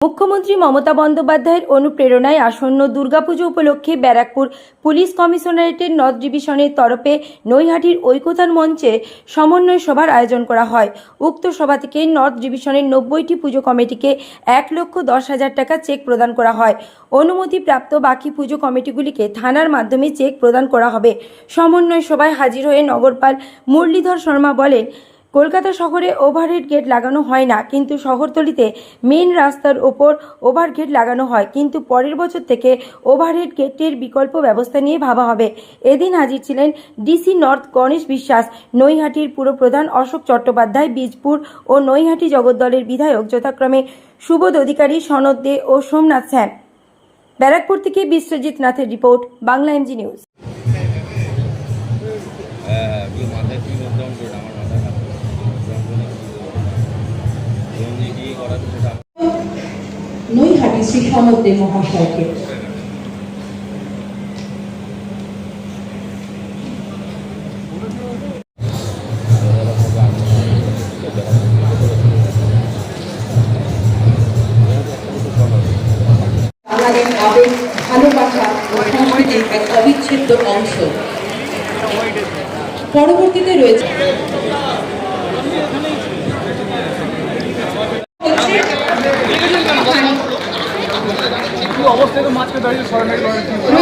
মুখ্যমন্ত্রী মমতা বন্দ্যোপাধ্যায়ের অনুপ্রেরণায় আসন্ন দুর্গাপুজো উপলক্ষে ব্যারাকপুর পুলিশ কমিশনারেটের নর্থ ডিভিশনের তরফে নৈহাটির ঐকতান মঞ্চে সমন্বয় সভার আয়োজন করা হয়। উক্ত সভা থেকে নর্থ ডিভিশনের নব্বইটি পুজো কমিটিকে এক লক্ষ দশ হাজার টাকা চেক প্রদান করা হয়। অনুমতিপ্রাপ্ত বাকি পুজো কমিটিগুলিকে থানার মাধ্যমে চেক প্রদান করা হবে। সমন্বয় সভায় হাজির হয়ে নগরপাল মুরলীধর শর্মা বলেন কলকাতা শহরে ওভারহেড গেট লাগানো হয় না, কিন্তু শহরতলিতে মেন রাস্তার ওপর ওভারগেট লাগানো হয়। কিন্তু পরের বছর থেকে ওভারহেড গেটের বিকল্প ব্যবস্থা নিয়ে ভাবা হবে। এদিন হাজির ছিলেন ডিসি নর্থ গণেশ বিশ্বাস, নৈহাটির পুরপ্রধান অশোক চট্টোপাধ্যায়, বীজপুর ও নৈহাটি জগদ্দলের বিধায়ক যথাক্রমে সুবোধ অধিকারী, সনদ দে ও সোমনাথ স্যান। ব্যারাকপুর থেকে Biswajit নাথের report, Bangla MG news Naihati Shri সমদ্দে মহাশয়কে আবেগ ভালোবাসা ও এক অবিচ্ছেদ্য অংশ। পরবর্তীতে রয়েছে রয়েছে আসল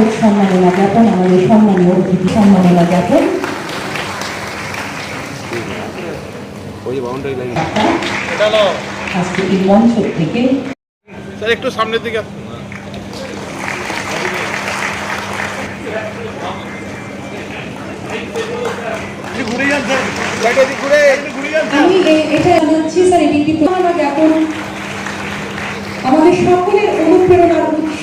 শারদ সম্মাননা জ্ঞাপন আমাদের সম্মানীয় অতিথি জ্ঞাপন মঞ্চ থেকে স্যার একটু সামনের দিকে। আমি এটা জানাচ্ছি স্যার এটি সম্মাননা জ্ঞাপন আমাদের সকলের অনুপ্রেরণার উৎস।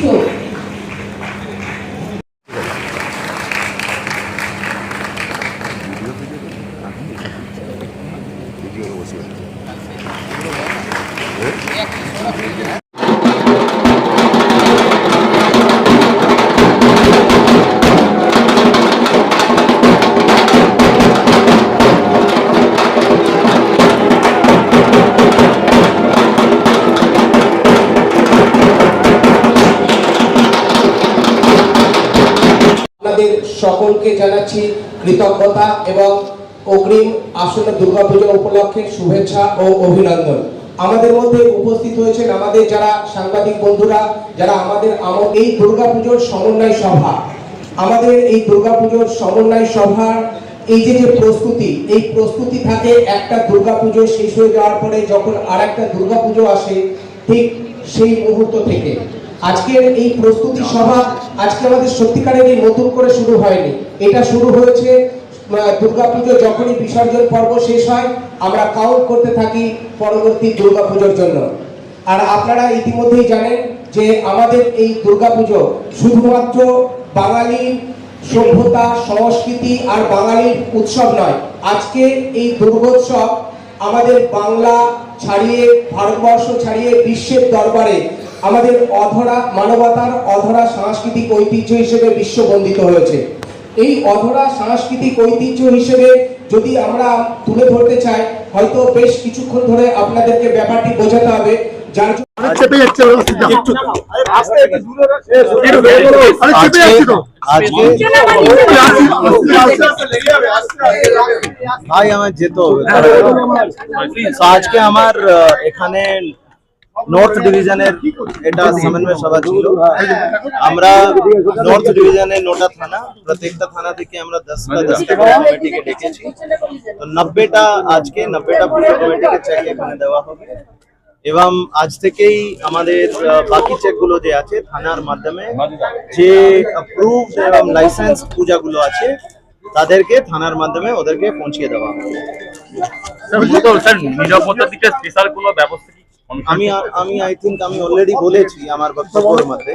আপনাদের সকলকে জানাচ্ছি কৃতজ্ঞতা এবং অগ্রিম আসন্ন দুর্গাপূজা উপলক্ষে শুভেচ্ছা ও অভিনন্দন। আমাদের মধ্যে উপস্থিত হয়েছেন আমাদের যারা সাংবাদিক বন্ধুরা, যারা আমাদের আমো- এই দুর্গাপুজোর সমন্বয় সভা। আমাদের এই দুর্গাপুজোর সমন্বয় সভার এই যে যে প্রস্তুতি, এই প্রস্তুতি থাকে একটা দুর্গাপুজো শেষ হয়ে যাওয়ার পরে যখন আর একটা দুর্গাপুজো আসে, ঠিক সেই মুহূর্ত থেকে। আজকের এই প্রস্তুতি সভা আজকে আমাদের সত্যিকারের এই নতুন করে শুরু হয়নি। এটা শুরু হয়েছে দুর্গাপুজো যখনই বিসর্জন পর্ব শেষ হয়, আমরা কাউন্ট করতে থাকি পরবর্তী দুর্গাপুজোর জন্য। আর আপনারা ইতিমধ্যেই জানেন যে আমাদের এই দুর্গাপুজো শুধুমাত্র বাঙালি সভ্যতা, সংস্কৃতি আর বাঙালির উৎসব নয়। আজকে এই দুর্গোৎসব আমাদের বাংলা ছাড়িয়ে, ভারতবর্ষ ছাড়িয়ে বিশ্বের দরবারে আমাদের অধরা মানবতার অধরা সাংস্কৃতিক ঐতিহ্য হিসেবে বিশ্ববন্দিত হয়েছে এই অধরা সাংস্কৃতিক ঐতিহ্য হিসেবে যদি আমরা তুলে ধরতে চাই হয়তো বেশ কিছুক্ষণ ধরে আপনাদেরকে ব্যাপারটি বোঝাতে হবে যার ভাই আমার যেতে হবে আজকে আমার আহ, এখানে নর্থ ডিভিশনের এটা সমন্বয় সভা ছিল। আমরা নর্থ ডিভিশনের নটা থানা, প্রত্যেকটা থানা থেকে আমরা দশটা দশটা কমিটিকে ডেকেছি। তো নব্বেটা আজকে নব্বেটা পুজো কমিটিকে চেক এখানে দেওয়া হবে। এবং আজ থেকেই আমাদের বাকি চেকগুলো যে আছে, থানার মাধ্যমে যে অ্যাপ্রুভ এবং লাইসেন্স পূজাগুলো আছে, তাদেরকে থানার মাধ্যমে ওদেরকে পৌঁছিয়ে দেওয়া হবে। স্যার নিরাপত্তার দিকে স্পেশাল কোনো ব্যবস্থা আমি আমি আই থিঙ্ক আমি অলরেডি বলেছি আমার বক্তব্যের মধ্যে।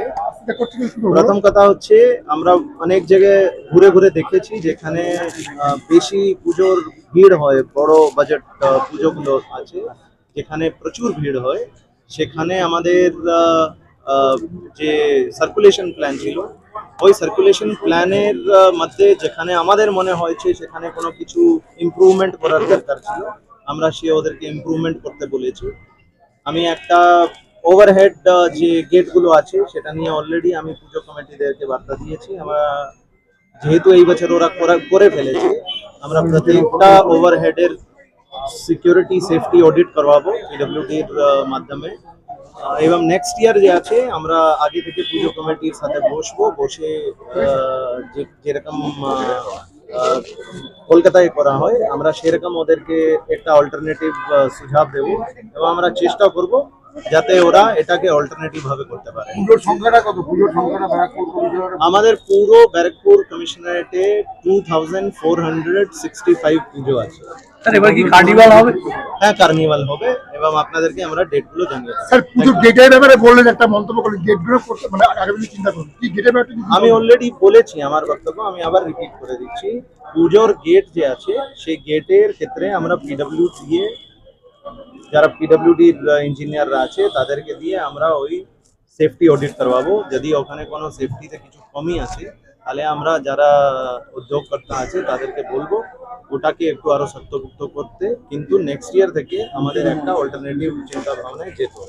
প্রথম কথা হচ্ছে আমরা অনেক জায়গায় ঘুরে ঘুরে দেখেছি যেখানে আহ, বেশি পুজোর ভিড় হয় বড় বাজেট পুজোগুলো আছে যেখানে প্রচুর ভিড় হয়। সেখানে আমাদের আহ, আহ, যে সার্কুলেশন প্ল্যান ছিল ওই সার্কুলেশন প্ল্যানের মধ্যে যেখানে আমাদের মনে হয়েছে সেখানে কোনো কিছু ইমপ্রুভমেন্ট করার দরকার ছিল আমরা সে ওদেরকে ইমপ্রুভমেন্ট করতে বলেছি। আমি একটা ওভারহেড যে গেটগুলো আছে, সেটা নিয়ে অলরেডি আমি পুজো কমিটিদেরকে বার্তা দিয়েছি। আমরা যেহেতু এই বছর ওরা করে ফেলেছে, আমরা প্রত্যেকটা ওভারহেডের সিকিউরিটি সেফটি অডিট করবাবো পিডব্লিউডির মাধ্যমে। এবং নেক্সট ইয়ার যে আছে, আমরা আগে থেকে পুজো কমিটির সাথে বসবো, বসে যেরকম কলকাতায় করা হয়। আমরা সেরকম ওদেরকে একটা অল্টারনেটিভ সুঝাব দেব এবং আমরা চেষ্টা করব যাতে ওরা এটাকে অল্টারনেটিভ ভাবে করতে পারে। সংখ্যাটা কত? সংখ্যাটা আমাদের পুরো Barrackpore কমিশনারেটে two thousand four hundred sixty five পুজো আছে। স্যার এবার কি কার্নিভাল হবে? হ্যাঁ কার্নিভাল হবে। এবং আপনাদেরকে আমরা ডেটগুলো জানিয়ে স্যার পুজোর গেটের ব্যাপারে বললেন একটা মন্তব্য করলেন গেটগুলো করতে মানে আগামী চিন্তা করুন কি গেটের ব্যাপারে আমি অলরেডি বলেছি আমার বক্তব্য আমি আবার রিপিট করে দিচ্ছি। পুজোর গেট যে আছে সেই গেটের ক্ষেত্রে আমরা পিডব্লিউ দিয়ে যারা পিডব্লিউডির ইঞ্জিনিয়াররা আছে তাদেরকে দিয়ে আমরা ওই সেফটি অডিট করবাবো। যদি ওখানে কোনো সেফটিতে কিছু কমই আছে তাহলে আমরা যারা উদ্যোগকর্তা আছে তাদেরকে বলব ওটাকে একটু আরও শক্তভুক্ত করতে, কিন্তু নেক্সট ইয়ার থেকে আমাদের একটা অল্টারনেটিভ চিন্তা ভাবনায় যেতে